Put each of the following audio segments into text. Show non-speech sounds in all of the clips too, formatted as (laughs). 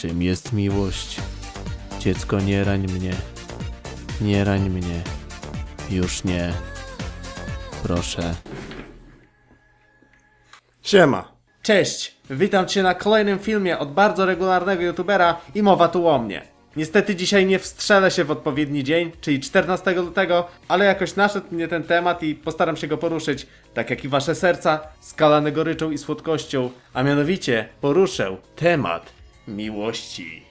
Czym jest miłość? Dziecko, nie rań mnie. Nie rań mnie. Już nie. Proszę. Siema. Cześć. Witam cię na kolejnym filmie od bardzo regularnego youtubera i mowa tu o mnie. Niestety dzisiaj nie wstrzelę się w odpowiedni dzień, czyli 14 lutego, ale jakoś naszedł mnie ten temat i postaram się go poruszyć, tak jak i wasze serca, skalane goryczą i słodkością, a mianowicie poruszę temat miłości.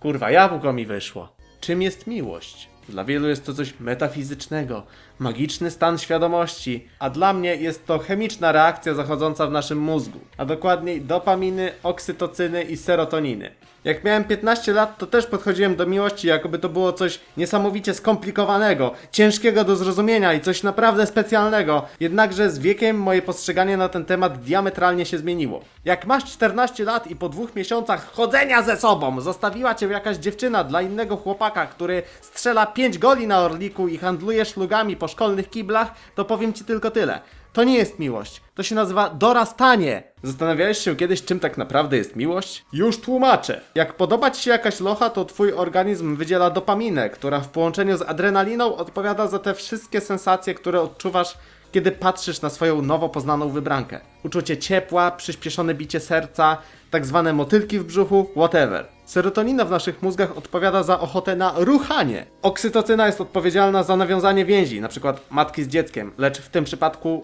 Kurwa, jabłko mi wyszło. Czym jest miłość? Dla wielu jest to coś metafizycznego, magiczny stan świadomości, a dla mnie jest to chemiczna reakcja zachodząca w naszym mózgu, a dokładniej dopaminy, oksytocyny i serotoniny. Jak miałem 15 lat, to też podchodziłem do miłości, jakoby to było coś niesamowicie skomplikowanego, ciężkiego do zrozumienia i coś naprawdę specjalnego. Jednakże z wiekiem moje postrzeganie na ten temat diametralnie się zmieniło. Jak masz 14 lat i po dwóch miesiącach chodzenia ze sobą zostawiła cię jakaś dziewczyna dla innego chłopaka, który strzela 5 goli na orliku i handluje szlugami po szkolnych kiblach, to powiem ci tylko tyle. To nie jest miłość. To się nazywa dorastanie. Zastanawiałeś się kiedyś, czym tak naprawdę jest miłość? Już tłumaczę. Jak podoba ci się jakaś locha, to twój organizm wydziela dopaminę, która w połączeniu z adrenaliną odpowiada za te wszystkie sensacje, które odczuwasz, kiedy patrzysz na swoją nowo poznaną wybrankę. Uczucie ciepła, przyspieszone bicie serca, tak zwane motylki w brzuchu, whatever. Serotonina w naszych mózgach odpowiada za ochotę na ruchanie. Oksytocyna jest odpowiedzialna za nawiązanie więzi, np. matki z dzieckiem, lecz w tym przypadku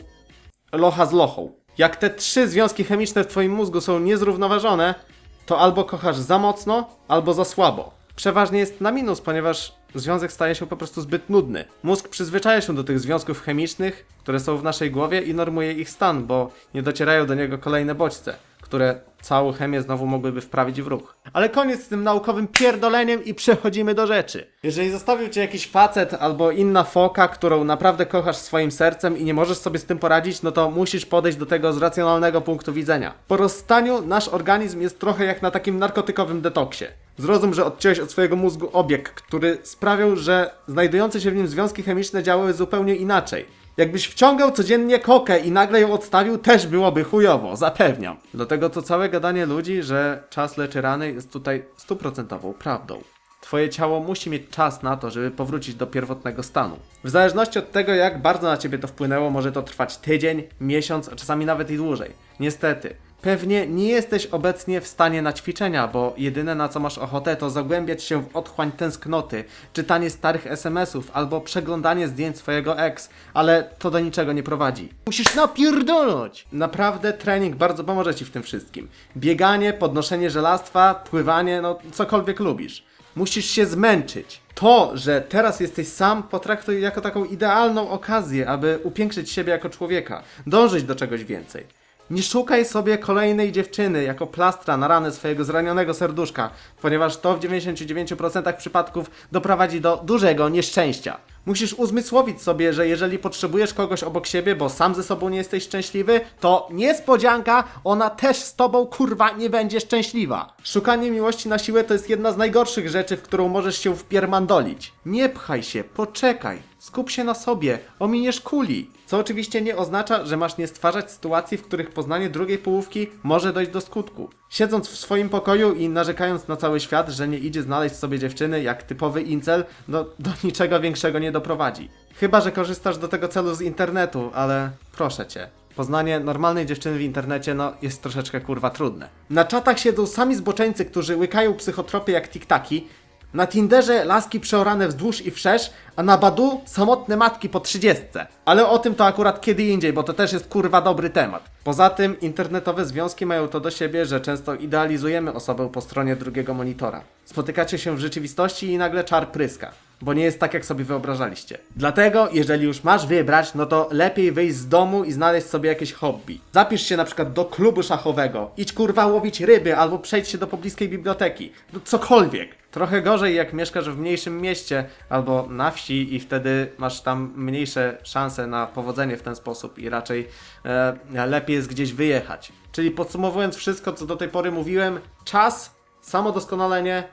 locha z lochą. Jak te trzy związki chemiczne w twoim mózgu są niezrównoważone, to albo kochasz za mocno, albo za słabo. Przeważnie jest na minus, ponieważ związek staje się po prostu zbyt nudny. Mózg przyzwyczaja się do tych związków chemicznych, które są w naszej głowie i normuje ich stan, bo nie docierają do niego kolejne bodźce, które całą chemię znowu mogłyby wprawić w ruch. Ale koniec z tym naukowym pierdoleniem i przechodzimy do rzeczy. Jeżeli zostawił cię jakiś facet albo inna foka, którą naprawdę kochasz swoim sercem i nie możesz sobie z tym poradzić, no to musisz podejść do tego z racjonalnego punktu widzenia. Po rozstaniu nasz organizm jest trochę jak na takim narkotykowym detoksie. Zrozum, że odciąłeś od swojego mózgu obieg, który sprawiał, że znajdujące się w nim związki chemiczne działały zupełnie inaczej. Jakbyś wciągał codziennie kokę i nagle ją odstawił, też byłoby chujowo, zapewniam. Dlatego to całe gadanie ludzi, że czas leczy rany jest tutaj stuprocentową prawdą. Twoje ciało musi mieć czas na to, żeby powrócić do pierwotnego stanu. W zależności od tego, jak bardzo na ciebie to wpłynęło, może to trwać tydzień, miesiąc, a czasami nawet i dłużej. Niestety. Pewnie nie jesteś obecnie w stanie na ćwiczenia, bo jedyne na co masz ochotę to zagłębiać się w otchłań tęsknoty, czytanie starych SMS-ów albo przeglądanie zdjęć swojego ex, ale to do niczego nie prowadzi. Musisz napierdolać! Naprawdę trening bardzo pomoże ci w tym wszystkim. Bieganie, podnoszenie żelastwa, pływanie, no cokolwiek lubisz. Musisz się zmęczyć. To, że teraz jesteś sam, potraktuj jako taką idealną okazję, aby upiększyć siebie jako człowieka, dążyć do czegoś więcej. Nie szukaj sobie kolejnej dziewczyny jako plastra na ranę swojego zranionego serduszka, ponieważ to w 99% przypadków doprowadzi do dużego nieszczęścia. Musisz uzmysłowić sobie, że jeżeli potrzebujesz kogoś obok siebie, bo sam ze sobą nie jesteś szczęśliwy, to niespodzianka, ona też z tobą kurwa nie będzie szczęśliwa. Szukanie miłości na siłę to jest jedna z najgorszych rzeczy, w którą możesz się wpiermandolić. Nie pchaj się, poczekaj. Skup się na sobie, ominiesz kuli. Co oczywiście nie oznacza, że masz nie stwarzać sytuacji, w których poznanie drugiej połówki może dojść do skutku. Siedząc w swoim pokoju i narzekając na cały świat, że nie idzie znaleźć sobie dziewczyny jak typowy incel, no (laughs) do niczego większego nie doprowadzi. Chyba, że korzystasz do tego celu z internetu, ale proszę cię. Poznanie normalnej dziewczyny w internecie, no, jest troszeczkę kurwa trudne. Na czatach siedzą sami zboczeńcy, którzy łykają psychotropy jak tiktaki, na Tinderze laski przeorane wzdłuż i wszerz, a na Badu samotne matki po trzydziestce. Ale o tym to akurat kiedy indziej, bo to też jest kurwa dobry temat. Poza tym internetowe związki mają to do siebie, że często idealizujemy osobę po stronie drugiego monitora. Spotykacie się w rzeczywistości i nagle czar pryska. Bo nie jest tak, jak sobie wyobrażaliście. Dlatego, jeżeli już masz wybrać, no to lepiej wyjść z domu i znaleźć sobie jakieś hobby. Zapisz się na przykład do klubu szachowego, idź kurwa łowić ryby, albo przejdź się do pobliskiej biblioteki. No cokolwiek. Trochę gorzej, jak mieszkasz w mniejszym mieście albo na wsi i wtedy masz tam mniejsze szanse na powodzenie w ten sposób i raczej e, lepiej jest gdzieś wyjechać. Czyli podsumowując wszystko, co do tej pory mówiłem, czas, samodoskonalenie,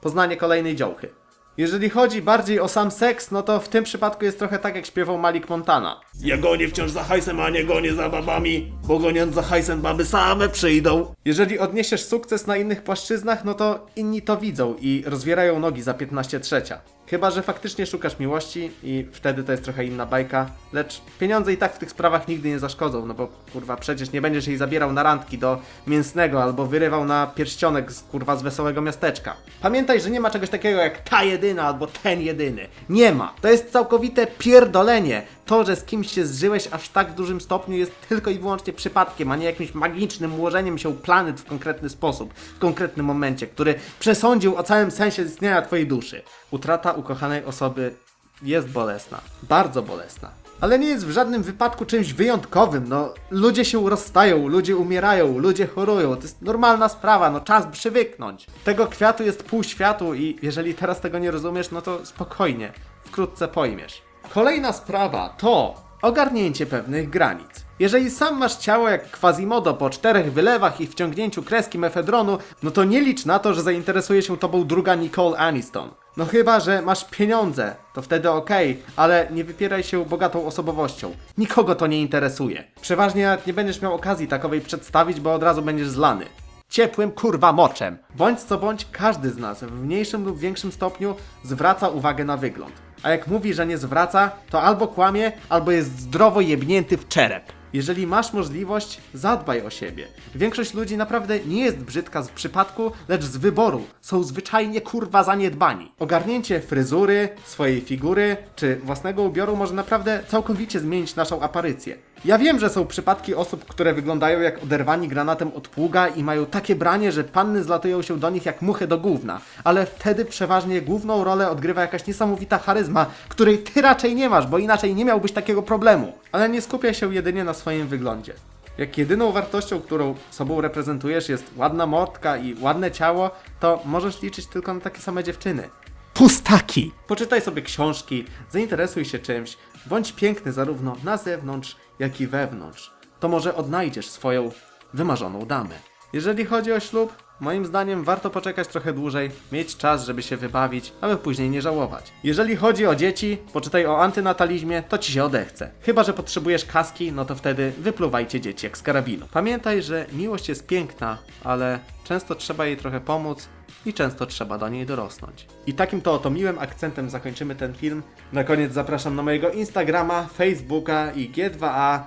poznanie kolejnej działky. Jeżeli chodzi bardziej o sam seks, no to w tym przypadku jest trochę tak, jak śpiewał Malik Montana. Ja gonię wciąż za hajsem, a nie gonię za babami, bo goniąc za hajsem baby same przyjdą. Jeżeli odniesiesz sukces na innych płaszczyznach, no to inni to widzą i rozwierają nogi za 15 trzecia. Chyba, że faktycznie szukasz miłości i wtedy to jest trochę inna bajka, lecz pieniądze i tak w tych sprawach nigdy nie zaszkodzą, no bo kurwa przecież nie będziesz jej zabierał na randki do mięsnego albo wyrywał na pierścionek z kurwa z wesołego miasteczka. Pamiętaj, że nie ma czegoś takiego jak ta jedyna albo ten jedyny. Nie ma. To jest całkowite pierdolenie. To, że z kimś się zżyłeś aż w tak dużym stopniu jest tylko i wyłącznie przypadkiem, a nie jakimś magicznym ułożeniem się planet w konkretny sposób, w konkretnym momencie, który przesądził o całym sensie istnienia twojej duszy. Utrata ukochanej osoby jest bolesna. Bardzo bolesna. Ale nie jest w żadnym wypadku czymś wyjątkowym, no. Ludzie się rozstają, ludzie umierają, ludzie chorują. To jest normalna sprawa, no czas przywyknąć. Tego kwiatu jest pół światu i jeżeli teraz tego nie rozumiesz, no to spokojnie, wkrótce pojmiesz. Kolejna sprawa to ogarnięcie pewnych granic. Jeżeli sam masz ciało jak Quasimodo po czterech wylewach i wciągnięciu kreski mefedronu, no to nie licz na to, że zainteresuje się tobą druga Nicole Aniston. No chyba, że masz pieniądze, to wtedy okej, ale nie wypieraj się bogatą osobowością. Nikogo to nie interesuje. Przeważnie nawet nie będziesz miał okazji takowej przedstawić, bo od razu będziesz zlany. Ciepłym kurwa moczem. Bądź co bądź, każdy z nas w mniejszym lub większym stopniu zwraca uwagę na wygląd. A jak mówi, że nie zwraca, to albo kłamie, albo jest zdrowo jebnięty w czerep. Jeżeli masz możliwość, zadbaj o siebie. Większość ludzi naprawdę nie jest brzydka z przypadku, lecz z wyboru. Są zwyczajnie kurwa zaniedbani. Ogarnięcie fryzury, swojej figury czy własnego ubioru może naprawdę całkowicie zmienić naszą aparycję. Ja wiem, że są przypadki osób, które wyglądają jak oderwani granatem od pługa i mają takie branie, że panny zlatują się do nich jak muchy do gówna, ale wtedy przeważnie główną rolę odgrywa jakaś niesamowita charyzma, której ty raczej nie masz, bo inaczej nie miałbyś takiego problemu. Ale nie skupiaj się jedynie na swoim wyglądzie. Jak jedyną wartością, którą sobą reprezentujesz jest ładna mordka i ładne ciało, to możesz liczyć tylko na takie same dziewczyny. Pustaki! Poczytaj sobie książki, zainteresuj się czymś, bądź piękny zarówno na zewnątrz, jak i wewnątrz. To może odnajdziesz swoją wymarzoną damę. Jeżeli chodzi o ślub, moim zdaniem warto poczekać trochę dłużej, mieć czas, żeby się wybawić, aby później nie żałować. Jeżeli chodzi o dzieci, poczytaj o antynatalizmie, to ci się odechce. Chyba, że potrzebujesz kaski, no to wtedy wypluwajcie dzieci jak z karabinu. Pamiętaj, że miłość jest piękna, ale często trzeba jej trochę pomóc, i często trzeba do niej dorosnąć. I takim to oto miłym akcentem zakończymy ten film. Na koniec zapraszam na mojego Instagrama, Facebooka i G2A.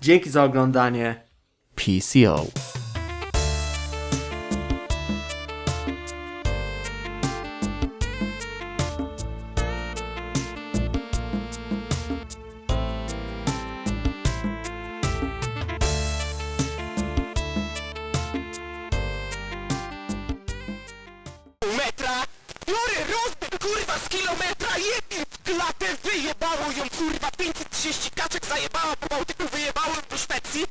Dzięki za oglądanie. PCO. metra! Biorę rozbieg, kurwa, z kilometra. Jednym w klatę wyjebało ją, kurwa, 530 kaczek zajebała po Bałtyku, wyjebało ją do Szwecji.